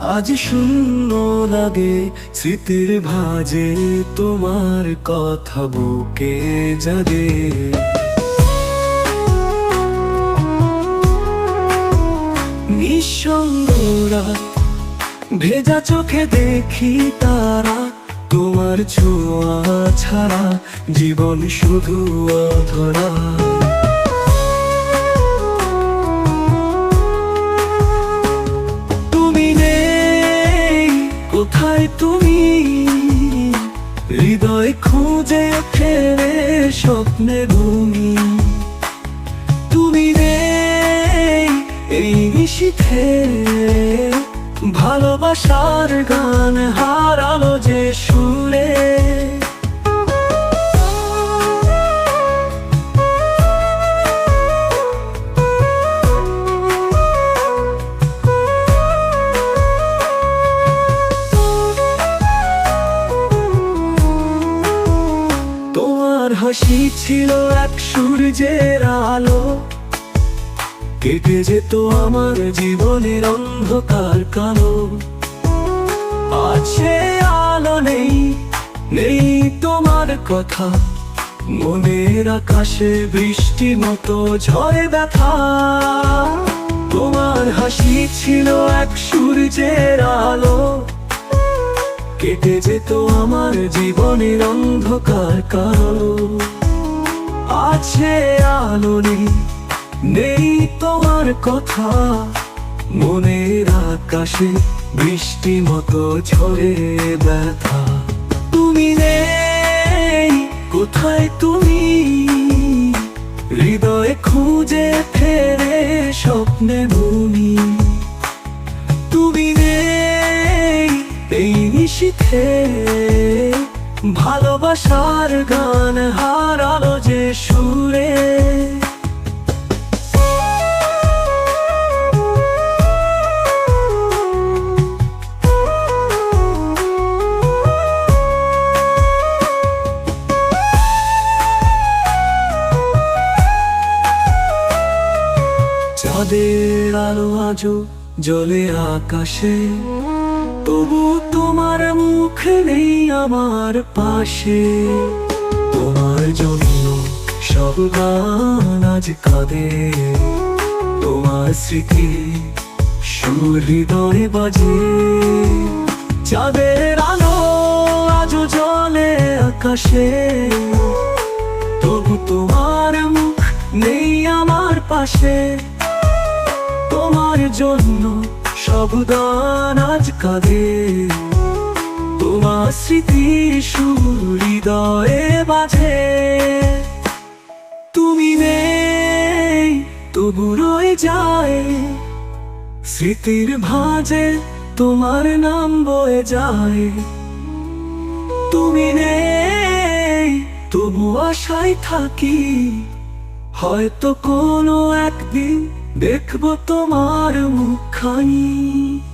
আজ শূন্য লাগে। স্মৃতির ভাজে তোমার কথা বুকে জাগে। নিঃসঙ্গ রাত, ভেজা চোখে দেখি তারা। তোমার ছোঁয়া ছাড়া জীবন শুধু অধরা। কোথায় তুমি হৃদয় খুঁজে ফেরে স্বপ্নে ভূমি। তুমি রে এই নিশিথে। ভালোবাসার গান হারালো যে সুরে। হাসি ছিল এক সূর্যের আলো। কেটে যেত আমার জীবনের অন্ধকার কালো। আছে আলো নেই নেই তোমার কথা। মনের আকাশে বৃষ্টি মতো ঝড়ে ব্যথা। তোমার হাসি ছিল এক সূর্যের আলো। কেটে যেত আমার জীবনের অন্ধকার কালো আছে আলো নেই নেই তোমার কথা। মনের আকাশে বৃষ্টি মতো ঝরে ব্যথা। তুমি নেই, কোথায় তুমি? হৃদয়ে খুঁজে ফেরে স্বপ্নে ভূমি এই ভালোবাসার গান হারালো যে সুরে। চাঁদের আলো আজও জলে আকাশে। তবু তোমার মুখ নেই আমার পাশে। তোমার জন্য সব গান আজ কাঁদে। তোমার স্মৃতি সুর হৃদয়ে বাজে। চাঁদের আলো আজও জলে আকাশে। তবু তোমার মুখ নেই আমার পাশে। তোমার জন্য সব আজ কাঁদে তোমার স্মৃতি সুর হৃদয়ে বাজে। তুমি নেই, তবু রয়ে যায়। স্মৃতির ভাঁজে তোমার নাম বয়ে যায়। তুমি নেই, তবু আশায় থাকি। হয়তো কোনো একদিন দেখব তোমার মুখখানি।